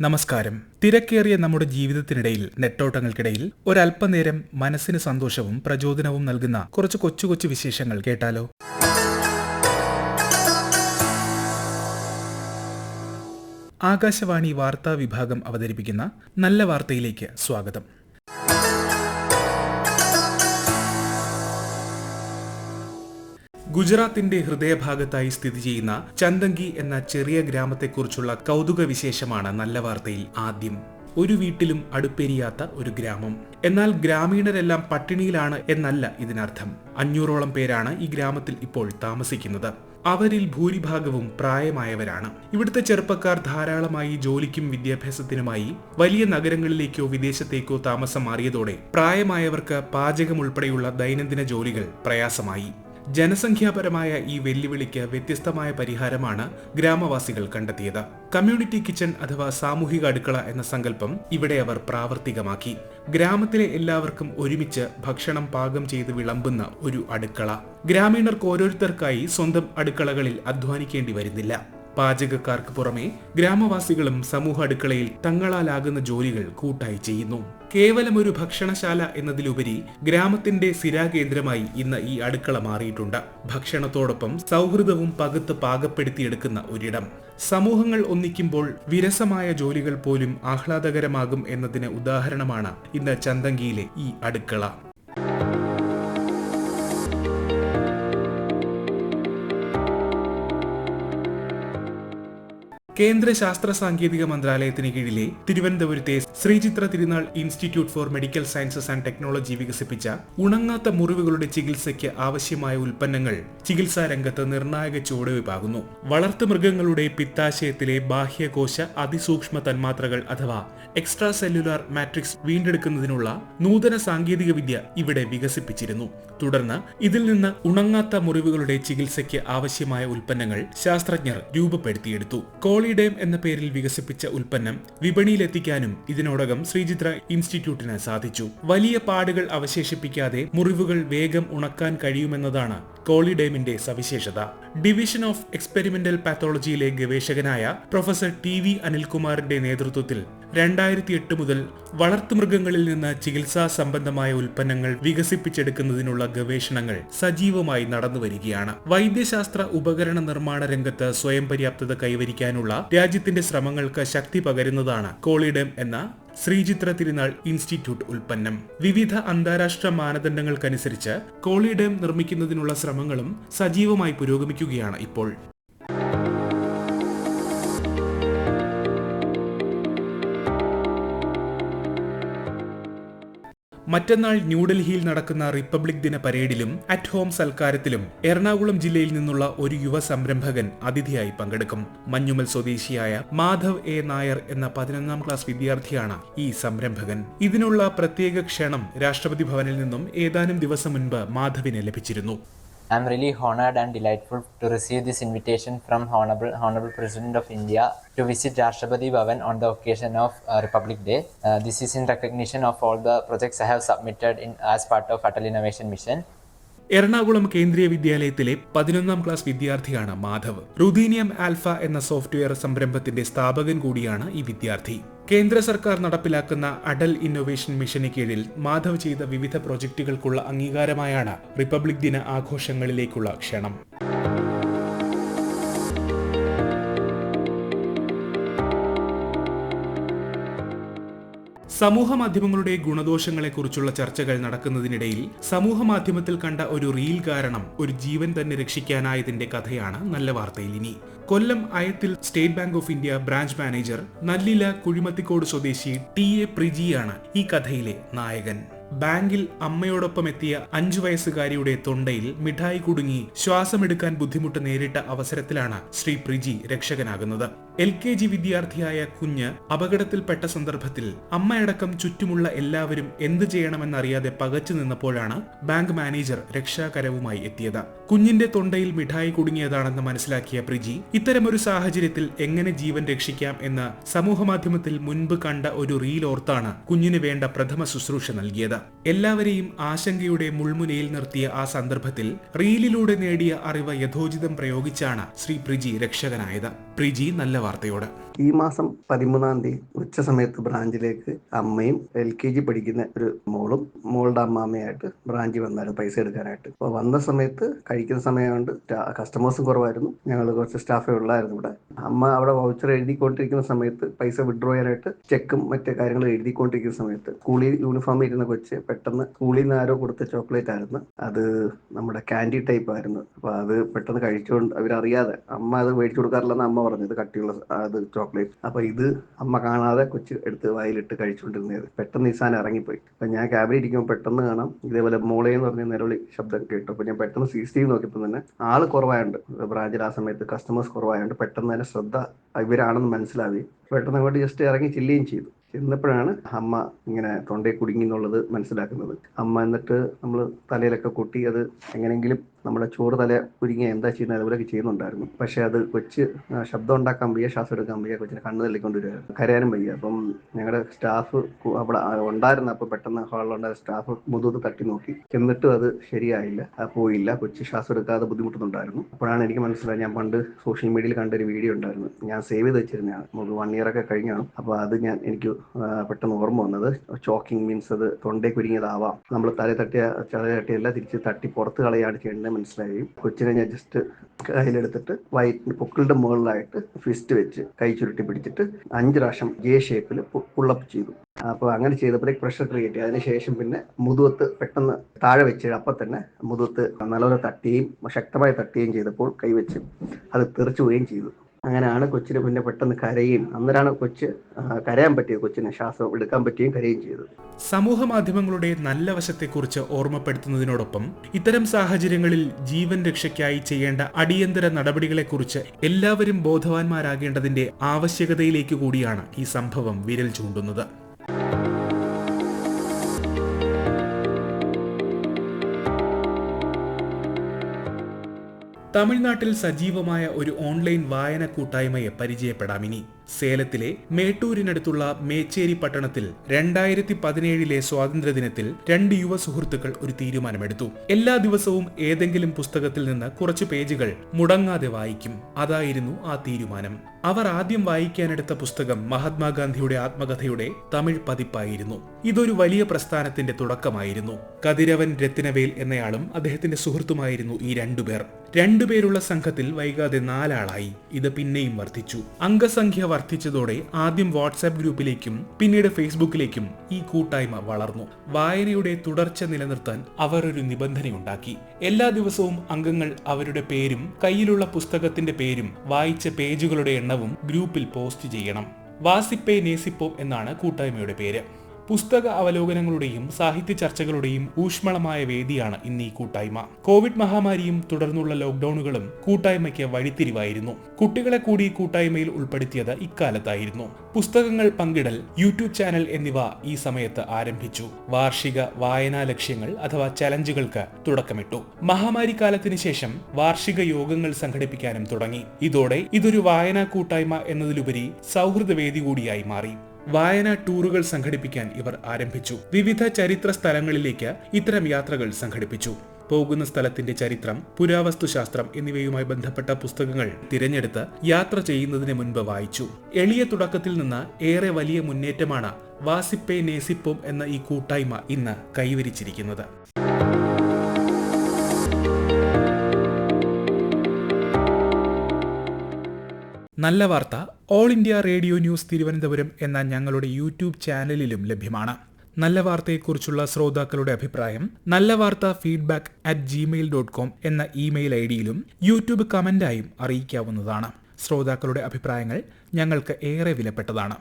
നമസ്കാരം. തിരക്കേറിയ നമ്മുടെ ജീവിതത്തിനിടയിൽ നെട്ടോട്ടങ്ങൾക്കിടയിൽ ഒരല്പനേരം മനസ്സിന് സന്തോഷവും പ്രചോദനവും നൽകുന്ന കുറച്ച് കൊച്ചു കൊച്ചു വിശേഷങ്ങൾ കേട്ടാലോ? ആകാശവാണി വാർത്താ വിഭാഗം അവതരിപ്പിക്കുന്ന നല്ല വാർത്തയിലേക്ക് സ്വാഗതം. ഗുജറാത്തിന്റെ ഹൃദയഭാഗത്തായി സ്ഥിതി ചെയ്യുന്ന ചന്ദങ്കി എന്ന ചെറിയ ഗ്രാമത്തെക്കുറിച്ചുള്ള കൗതുക വിശേഷമാണ് നല്ല വാർത്തയിൽ ആദ്യം. ഒരു വീട്ടിലും അടുപ്പെരിയാത്ത ഒരു ഗ്രാമം. എന്നാൽ ഗ്രാമീണരെല്ലാം പട്ടിണിയിലാണ് എന്നല്ല ഇതിനർത്ഥം. അഞ്ഞൂറോളം പേരാണ് ഈ ഗ്രാമത്തിൽ ഇപ്പോൾ താമസിക്കുന്നത്. അവരിൽ ഭൂരിഭാഗവും പ്രായമായവരാണ്. ഇവിടുത്തെ ചെറുപ്പക്കാർ ധാരാളമായി ജോലിക്കും വിദ്യാഭ്യാസത്തിനുമായി വലിയ നഗരങ്ങളിലേക്കോ വിദേശത്തേക്കോ താമസം മാറിയതോടെ പ്രായമായവർക്ക് പാചകം ഉൾപ്പെടെയുള്ള ദൈനംദിന ജോലികൾ പ്രയാസമായി. ജനസംഖ്യാപരമായ ഈ വെല്ലുവിളിക്ക് വ്യത്യസ്തമായ പരിഹാരമാണ് ഗ്രാമവാസികൾ കണ്ടെത്തിയത്. കമ്മ്യൂണിറ്റി കിച്ചൺ അഥവാ സാമൂഹിക അടുക്കള എന്ന സങ്കല്പം ഇവിടെ അവർ പ്രാവർത്തികമാക്കി. ഗ്രാമത്തിലെ എല്ലാവർക്കും ഒരുമിച്ച് ഭക്ഷണം പാകം ചെയ്ത് വിളമ്പുന്ന ഒരു അടുക്കള. ഗ്രാമീണർക്ക് ഓരോരുത്തർക്കായി സ്വന്തം അടുക്കളകളിൽ അധ്വാനിക്കേണ്ടി വരുന്നില്ല. പാചകക്കാർക്ക് പുറമെ ഗ്രാമവാസികളും സമൂഹ അടുക്കളയിൽ തങ്ങളാലാകുന്ന ജോലികൾ കൂട്ടായി ചെയ്യുന്നു. കേവലം ഒരു ഭക്ഷണശാല എന്നതിലുപരി ഗ്രാമത്തിന്റെ സ്ഥിരാകേന്ദ്രമായി ഇന്ന് ഈ അടുക്കള മാറിയിട്ടുണ്ട്. ഭക്ഷണത്തോടൊപ്പം സൗഹൃദവും പകുത്ത് പാകപ്പെടുത്തിയെടുക്കുന്ന ഒരിടം. സമൂഹങ്ങൾ ഒന്നിക്കുമ്പോൾ വിരസമായ ജോലികൾ പോലും ആഹ്ലാദകരമാകും എന്നതിന് ഉദാഹരണമാണ് ഇന്ന് ചന്തങ്കിയിലെ ഈ അടുക്കള. കേന്ദ്ര ശാസ്ത്ര സാങ്കേതിക മന്ത്രാലയത്തിന് കീഴിലെ തിരുവനന്തപുരത്തെ Sree Chitra Tirunal institute for medical sciences and technology വികസിപ്പിച്ച ഉണങ്ങാത്ത മുറിവുകളുടെ ചികിത്സയ്ക്ക് ആവശ്യമായ ഉൽപ്പന്നങ്ങൾ ചികിത്സാ രംഗത്ത് നിർണായക ചുവടുവയ്പാകുന്നു വളർത്തു മൃഗങ്ങളുടെ പിത്താശയത്തിലെ ബാഹ്യകോശ അതിസൂക്ഷ്മ തന്മാത്രകൾ അഥവാ എക്സ്ട്രാ സെല്ലുലാർ മാട്രിക്സ് വീണ്ടെടുക്കുന്നതിനുള്ള നൂതന സാങ്കേതിക വിദ്യ ഇവിടെ വികസിപ്പിച്ചിരുന്നു. തുടർന്ന് ഇതിൽ നിന്ന് ഉണങ്ങാത്ത മുറിവുകളുടെ ചികിത്സയ്ക്ക് ആവശ്യമായ ഉൽപ്പന്നങ്ങൾ ശാസ്ത്രജ്ഞർ രൂപപ്പെടുത്തിയെടുത്തു. കോളിഡേം എന്ന പേരിൽ വികസിപ്പിച്ച ഉൽപ്പന്നം വിപണിയിലെത്തിക്കാനും ഇതിനോടകം ശ്രീചിത്ര ഇൻസ്റ്റിറ്റ്യൂട്ടിന് സാധിച്ചു. വലിയ പാടുകൾ അവശേഷിപ്പിക്കാതെ മുറിവുകൾ വേഗം ഉണക്കാൻ കഴിയുമെന്നതാണ് കോളിഡേമിന്റെ സവിശേഷത. ഡിവിഷൻ ഓഫ് എക്സ്പെരിമെന്റൽ പാത്തോളജിയിലെ ഗവേഷകനായ പ്രൊഫസർ ടി വി അനിൽകുമാറിന്റെ നേതൃത്വത്തിൽ രണ്ടായിരത്തി എട്ട് മുതൽ വളർത്തുമൃഗങ്ങളിൽ നിന്ന് ചികിത്സാ സംബന്ധമായ ഉൽപ്പന്നങ്ങൾ വികസിപ്പിച്ചെടുക്കുന്നതിനുള്ള ഗവേഷണങ്ങൾ സജീവമായി നടന്നുവരികയാണ്. വൈദ്യശാസ്ത്ര ഉപകരണ നിർമ്മാണ രംഗത്ത് സ്വയം പര്യാപ്തത കൈവരിക്കാനുള്ള രാജ്യത്തിന്റെ ശ്രമങ്ങൾക്ക് ശക്തി പകരുന്നതാണ് കോളിഡം എന്ന ശ്രീചിത്ര തിരുനാൾ ഇൻസ്റ്റിറ്റ്യൂട്ട് ഉൽപ്പന്നം. വിവിധ അന്താരാഷ്ട്ര മാനദണ്ഡങ്ങൾക്കനുസരിച്ച് കോളി ഡാം നിർമ്മിക്കുന്നതിനുള്ള ശ്രമങ്ങളും സജീവമായി പുരോഗമിക്കുകയാണ് ഇപ്പോൾ. മറ്റന്നാൾ ന്യൂഡൽഹിയിൽ നടക്കുന്ന റിപ്പബ്ലിക് ദിന പരേഡിലും അറ്റ് ഹോം സൽക്കാരത്തിലും എറണാകുളം ജില്ലയിൽ നിന്നുള്ള ഒരു യുവ സംരംഭകൻ അതിഥിയായി പങ്കെടുക്കും. മഞ്ഞുമൽ സ്വദേശിയായ മാധവ് എ. നായർ എന്ന പതിനൊന്നാം ക്ലാസ് വിദ്യാർത്ഥിയാണ് ഈ സംരംഭകൻ. ഇതിനുള്ള പ്രത്യേക ക്ഷണം രാഷ്ട്രപതി ഭവനിൽ നിന്നും ഏതാനും ദിവസം മുൻപ് മാധവിന് ലഭിച്ചിരുന്നു. I'm really honored and delightful to receive this invitation from Honorable, Honorable President of India to visit Rashtrapati Bhavan on the occasion of uh, Republic Day. Uh, this is in recognition of all the projects I have submitted in as part of Atal Innovation Mission. Ernakulam കേന്ദ്രീയ വിദ്യാലയത്തിലെ പതിനൊന്നാം class വിദ്യാർത്ഥിയാണ് Madhav. റുദീനിയം alpha എന്ന software സംരംഭത്തിന്റെ സ്ഥാപകൻ കൂടിയാണ് ഈ വിദ്യാർത്ഥി. കേന്ദ്ര സർക്കാർ നടപ്പിലാക്കുന്ന അടൽ ഇന്നൊവേഷൻ മിഷന് കീഴിൽ മാധവ് ചെയ്ത വിവിധ പ്രോജക്റ്റുകൾക്കുള്ള അംഗീകാരമായാണ് റിപ്പബ്ലിക് ദിന ആഘോഷങ്ങളിലേക്കുള്ള ക്ഷണം. സമൂഹ മാധ്യമങ്ങളുടെ ഗുണദോഷങ്ങളെക്കുറിച്ചുള്ള ചർച്ചകൾ നടക്കുന്നതിനിടയിൽ സമൂഹ മാധ്യമത്തിൽ കണ്ട ഒരു റീൽ കാരണം ഒരു ജീവൻ തന്നെ രക്ഷിക്കാനായതിന്റെ കഥയാണ് നല്ല വാർത്തയിൽ ഇനി. Kollam Ayathil state bank of India branch manager Nallila Kuzhimathikkode സ്വദേശി ടി എ പ്രിജിയാണ് ഈ കഥയിലെ നായകൻ. ബാങ്കിൽ അമ്മയോടൊപ്പം എത്തിയ അഞ്ചു വയസ്സുകാരിയുടെ തൊണ്ടയിൽ മിഠായി കുടുങ്ങി ശ്വാസമെടുക്കാൻ ബുദ്ധിമുട്ട് നേരിട്ട അവസരത്തിലാണ് ശ്രീ പ്രിജി രക്ഷകനാകുന്നത്. എൽ കെ ജി വിദ്യാർത്ഥിയായ കുഞ്ഞ് അപകടത്തിൽപ്പെട്ട സന്ദർഭത്തിൽ അമ്മയടക്കം ചുറ്റുമുള്ള എല്ലാവരും എന്ത് ചെയ്യണമെന്നറിയാതെ പകച്ചു നിന്നപ്പോഴാണ് ബാങ്ക് മാനേജർ രക്ഷാകരവുമായി എത്തിയത്. കുഞ്ഞിന്റെ തൊണ്ടയിൽ മിഠായി കുടുങ്ങിയതാണെന്ന് മനസ്സിലാക്കിയ പ്രിജി ഇത്തരമൊരു സാഹചര്യത്തിൽ എങ്ങനെ ജീവൻ രക്ഷിക്കാം എന്ന് സമൂഹമാധ്യമത്തിൽ മുൻപ് കണ്ട ഒരു റീൽ ഓർത്താണ് കുഞ്ഞിന് വേണ്ട പ്രഥമ ശുശ്രൂഷ നൽകിയത്. എല്ലാവരെയും ആശങ്കയുടെ മുൾമുനയിൽ നിർത്തിയ ആ സന്ദർഭത്തിൽ റീലിലൂടെ നേടിയ അറിവ് യഥോചിതം പ്രയോഗിച്ചാണ് ശ്രീ പ്രിജി രക്ഷകനായത്. പ്രിജി നല്ല വാർത്തയോട്. ഈ മാസം പതിമൂന്നാം തീയതി ഉച്ച സമയത്ത് ബ്രാഞ്ചിലേക്ക് അമ്മയും എൽ കെ ജി പഠിക്കുന്ന ഒരു മോളും മോളുടെ അമ്മാമ്മയായിട്ട് ബ്രാഞ്ചിൽ വന്നായിരുന്നു പൈസ എടുക്കാനായിട്ട്. അപ്പോൾ വന്ന സമയത്ത് കഴിക്കുന്ന സമയമുണ്ട് കസ്റ്റമേഴ്സും കുറവായിരുന്നു. ഞങ്ങൾ കുറച്ച് സ്റ്റാഫേ ഉള്ളായിരുന്നു ഇവിടെ. അമ്മ അവിടെ വൗച്ചർ എഴുതിക്കൊണ്ടിരിക്കുന്ന സമയത്ത് പൈസ വിഡ്രോ ചെയ്യാനായിട്ട് ചെക്കും മറ്റു കാര്യങ്ങളും എഴുതിക്കൊണ്ടിരിക്കുന്ന സമയത്ത്. സ്കൂളിൽ യൂണിഫോം ഇരുന്ന കൊച്ച് പെട്ടെന്ന് സ്കൂളിൽ നിന്ന് ആരോ കൊടുത്ത ചോക്ലേറ്റ് ആയിരുന്നു. അത് നമ്മുടെ കാൻഡി ടൈപ്പ് ആയിരുന്നു. അപ്പോൾ അത് പെട്ടെന്ന് കഴിച്ചുകൊണ്ട് അവരറിയാതെ അമ്മ അത് മേടിച്ചു കൊടുക്കാറില്ലെന്ന് അമ്മ ഇത് കട്ടിയുള്ള അത് ചോക്ലേറ്റ് അപ്പോൾ ഇത് അമ്മ കാണാതെ കൊച്ചു എടുത്ത് വായിലിട്ട് കഴിച്ചുകൊണ്ടിരുന്നത് പെട്ടെന്ന് ഈ സാധനം ഇറങ്ങിപ്പോയി. അപ്പം ഞാൻ ക്യാബിൽ ഇരിക്കുമ്പോൾ പെട്ടെന്ന് കാണാം. ഇതേപോലെ മോളെ എന്ന് പറഞ്ഞ നിലവിളി ശബ്ദം കേട്ടു. അപ്പോൾ ഞാൻ പെട്ടെന്ന് സി സി ടി വി നോക്കിയപ്പോൾ തന്നെ ആൾ കുറവായുണ്ട് ബ്രാഞ്ചിൽ ആ സമയത്ത് കസ്റ്റമേഴ്സ് കുറവായതുകൊണ്ട് പെട്ടെന്ന് തന്നെ ശ്രദ്ധ ഇവരാണെന്ന് മനസ്സിലാവുകയും പെട്ടെന്ന് അങ്ങോട്ട് ജസ്റ്റ് ഇറങ്ങി ചില്ലുകയും ചെയ്തു. ചെന്നപ്പോഴാണ് അമ്മ ഇങ്ങനെ തൊണ്ടയിൽ കുടുങ്ങി എന്നുള്ളത് മനസ്സിലാക്കുന്നത്. അമ്മ എന്നിട്ട് നമ്മൾ തലയിലൊക്കെ കൊട്ടി അത് എങ്ങനെയെങ്കിലും നമ്മുടെ ചോറ് തല കുരുങ്ങി എന്താ ചെയ്യുന്നത് അതുപോലെയൊക്കെ ചെയ്യുന്നുണ്ടായിരുന്നു. പക്ഷെ അത് കൊച്ച് ശബ്ദം ഉണ്ടാക്കാൻ വയ്യ ശ്വാസം എടുക്കാൻ വയ്യ കൊച്ചിനെ കണ്ണ് വരിക കരയാനും വയ്യ. അപ്പം ഞങ്ങളുടെ സ്റ്റാഫ് അവിടെ ഉണ്ടായിരുന്നു. അപ്പോൾ പെട്ടെന്ന് ഹാളിലുണ്ടായ സ്റ്റാഫ് മുതുത് തട്ടി നോക്കി. എന്നിട്ടും അത് ശരിയായില്ല. പോയില്ല. കൊച്ച് ശ്വാസം എടുക്കാതെ ബുദ്ധിമുട്ടുന്നുണ്ടായിരുന്നു. അപ്പോഴാണ് എനിക്ക് മനസ്സിലായത് ഞാൻ പണ്ട് സോഷ്യൽ മീഡിയയിൽ കണ്ടൊരു വീഡിയോ ഉണ്ടായിരുന്നു. ഞാൻ സേവ് ചെയ്ത് വെച്ചിരുന്നതാണ് നമുക്ക് വൺ ഇയർ ഒക്കെ കഴിഞ്ഞാണ്. അപ്പോൾ അത് ഞാൻ എനിക്ക് പെട്ടെന്ന് ഓർമ്മ വന്നത്. ചോക്കിംഗ് മീൻസ് അത് തൊണ്ടേ കുരുങ്ങിയതാവാം. നമ്മൾ തല തട്ടിയ തല തട്ടിയല്ല തിരിച്ച് തട്ടി പുറത്ത് കളയാണ് ചെയ്യേണ്ടത് മനസ്സിലായി. കൊച്ചിനെ ഞാൻ ജസ്റ്റ് കയ്യിലെടുത്തിട്ട് വയറ്റിന് പൊക്കിളുടെ മുകളിലായിട്ട് ഫിസ്റ്റ് വെച്ച് കൈ ചുരുട്ടി പിടിച്ചിട്ട് അഞ്ച് പ്രാവശ്യം ജെ ഷേപ്പിൽ പുള്ളപ്പ് ചെയ്തു. അപ്പോൾ അങ്ങനെ ചെയ്തപ്പോഴേക്ക് പ്രഷർ ക്രിയേറ്റ് ചെയ്യും അതിനുശേഷം പിന്നെ മുതുവത്ത് പെട്ടെന്ന് താഴെ വെച്ച് അപ്പം തന്നെ മുതുവത്ത് നല്ലപോലെ തട്ടിയും ശക്തമായി തട്ടുകയും ചെയ്തപ്പോൾ കൈവച്ച് അത് തെറിച്ചു പോവുകയും ചെയ്തു. അങ്ങനെയാണ് കൊച്ചിന് പിന്നെ പെട്ടെന്ന് കരയും. അന്നേരമാണ് കൊച്ച് കരയാൻ പറ്റിയത് കൊച്ചിന് ശ്വാസം എടുക്കാൻ പറ്റുകയും കരയും ചെയ്തത്. സമൂഹ മാധ്യമങ്ങളുടെ നല്ല വശത്തെക്കുറിച്ച് ഓർമ്മപ്പെടുത്തുന്നതിനോടൊപ്പം ഇത്തരം സാഹചര്യങ്ങളിൽ ജീവൻ രക്ഷയ്ക്കായി ചെയ്യേണ്ട അടിയന്തര നടപടികളെക്കുറിച്ച് എല്ലാവരും ബോധവാന്മാരാകേണ്ടതിന്റെ ആവശ്യകതയിലേക്ക് കൂടിയാണ് ഈ സംഭവം വിരൽ ചൂണ്ടുന്നത്. തമിഴ്നാട്ടിൽ സജീവമായ ഒരു ഓൺലൈൻ വായന കൂട്ടായ്മയെ പരിചയപ്പെടാം ഇനി. സേലത്തിലെ മേട്ടൂരിനടുത്തുള്ള മേച്ചേരി പട്ടണത്തിൽ രണ്ടായിരത്തി പതിനേഴിലെ സ്വാതന്ത്ര്യദിനത്തിൽ രണ്ട് യുവ സുഹൃത്തുക്കൾ ഒരു തീരുമാനമെടുത്തു. എല്ലാ ദിവസവും ഏതെങ്കിലും പുസ്തകത്തിൽ നിന്ന് കുറച്ച് പേജുകൾ മുടങ്ങാതെ വായിക്കും. അതായിരുന്നു ആ തീരുമാനം. അവർ ആദ്യം വായിക്കാനെടുത്ത പുസ്തകം മഹാത്മാഗാന്ധിയുടെ ആത്മകഥയുടെ തമിഴ് പതിപ്പായിരുന്നു. ഇതൊരു വലിയ പ്രസ്ഥാനത്തിന്റെ തുടക്കമായിരുന്നു. കതിരവൻ രത്തിനവേൽ എന്നയാളും അദ്ദേഹത്തിന്റെ സുഹൃത്തുമായിരുന്നു ഈ രണ്ടുപേർ. രണ്ടുപേരുള്ള സംഘത്തിൽ വൈകാതെ നാലാളായി. ഇത് പിന്നെയും വർദ്ധിച്ചു. അംഗസംഖ്യ വർദ്ധിച്ചതോടെ ആദ്യം വാട്സാപ്പ് ഗ്രൂപ്പിലേക്കും പിന്നീട് ഫേസ്ബുക്കിലേക്കും ഈ കൂട്ടായ്മ വളർന്നു. വായനയുടെ തുടർച്ച നിലനിർത്താൻ അവർ ഒരു നിബന്ധനയുണ്ടാക്കി. എല്ലാ ദിവസവും അംഗങ്ങൾ അവരുടെ പേരും കയ്യിലുള്ള പുസ്തകത്തിന്റെ പേരും വായിച്ച പേജുകളുടെ എണ്ണവും ഗ്രൂപ്പിൽ പോസ്റ്റ് ചെയ്യണം. വാസിപ്പേ നേസിപ്പോ എന്നാണ് കൂട്ടായ്മയുടെ പേര്. പുസ്തക അവലോകനങ്ങളുടെയും സാഹിത്യ ചർച്ചകളുടെയും ഊഷ്മളമായ വേദിയാണ് ഇന്ന് ഈ കൂട്ടായ്മ. കോവിഡ് മഹാമാരിയും തുടർന്നുള്ള ലോക്ഡൌണുകളും കൂട്ടായ്മയ്ക്ക് വഴിത്തിരിവായിരുന്നു. കുട്ടികളെ കൂടി കൂട്ടായ്മയിൽ ഉൾപ്പെടുത്തിയത് ഇക്കാലത്തായിരുന്നു. പുസ്തകങ്ങൾ പങ്കിടൽ യൂട്യൂബ് ചാനൽ എന്നിവ ഈ സമയത്ത് ആരംഭിച്ചു. വാർഷിക വായനാ ലക്ഷ്യങ്ങൾ അഥവാ ചലഞ്ചുകൾക്ക് തുടക്കമിട്ടു. മഹാമാരി കാലത്തിന് ശേഷം വാർഷിക യോഗങ്ങൾ സംഘടിപ്പിക്കാനും തുടങ്ങി. ഇതോടെ ഇതൊരു വായനാ കൂട്ടായ്മ എന്നതിലുപരി സൗഹൃദ വേദി കൂടിയായി മാറി. വായനാ ടൂറുകൾ സംഘടിപ്പിക്കാൻ ഇവർ ആരംഭിച്ചു. വിവിധ ചരിത്ര സ്ഥലങ്ങളിലേക്ക് ഇത്തരം യാത്രകൾ സംഘടിപ്പിച്ചു. പോകുന്ന സ്ഥലത്തിന്റെ ചരിത്രം പുരാവസ്തുശാസ്ത്രം എന്നിവയുമായി ബന്ധപ്പെട്ട പുസ്തകങ്ങൾ തിരഞ്ഞെടുത്ത് യാത്ര ചെയ്യുന്നതിന് മുൻപ് വായിച്ചു. എളിയ തുടക്കത്തിൽ നിന്ന് ഏറെ വലിയ മുന്നേറ്റമാണ് വാസിപ്പേ നേസിപ്പോം എന്ന ഈ കൂട്ടായ്മ ഇന്ന് കൈവരിച്ചിരിക്കുന്നത്. നല്ല വാർത്ത all India radio news Thiruvananthapuram എന്ന ഞങ്ങളുടെ യൂട്യൂബ് ചാനലിലും ലഭ്യമാണ്. നല്ല വാർത്തയെക്കുറിച്ചുള്ള ശ്രോതാക്കളുടെ അഭിപ്രായം നല്ല വാർത്ത feedback at Gmail dot com എന്ന ഇമെയിൽ ഐ ഡിയിലും യൂട്യൂബ് കമന്റായും അറിയിക്കാവുന്നതാണ്. ശ്രോതാക്കളുടെ അഭിപ്രായങ്ങൾ ഞങ്ങൾക്ക് ഏറെ വിലപ്പെട്ടതാണ്.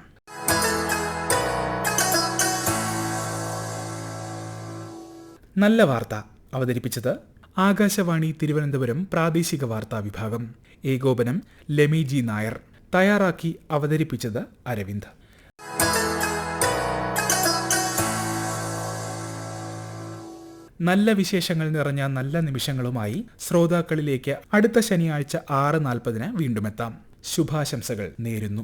നല്ല വാർത്ത അവതരിപ്പിച്ചത് ആകാശവാണി തിരുവനന്തപുരം പ്രാദേശിക വാർത്താ വിഭാഗം. ഏകോപനം ലെമി ജി നായർ. തയ്യാറാക്കി അവതരിപ്പിച്ചത് അരവിന്ദ്. നല്ല വിശേഷങ്ങൾ നിറഞ്ഞ നല്ല നിമിഷങ്ങളുമായി ശ്രോതാക്കളിലേക്ക് അടുത്ത ശനിയാഴ്ച ആറ് നാൽപ്പതിന് വീണ്ടുമെത്താം. ശുഭാശംസകൾ നേരുന്നു.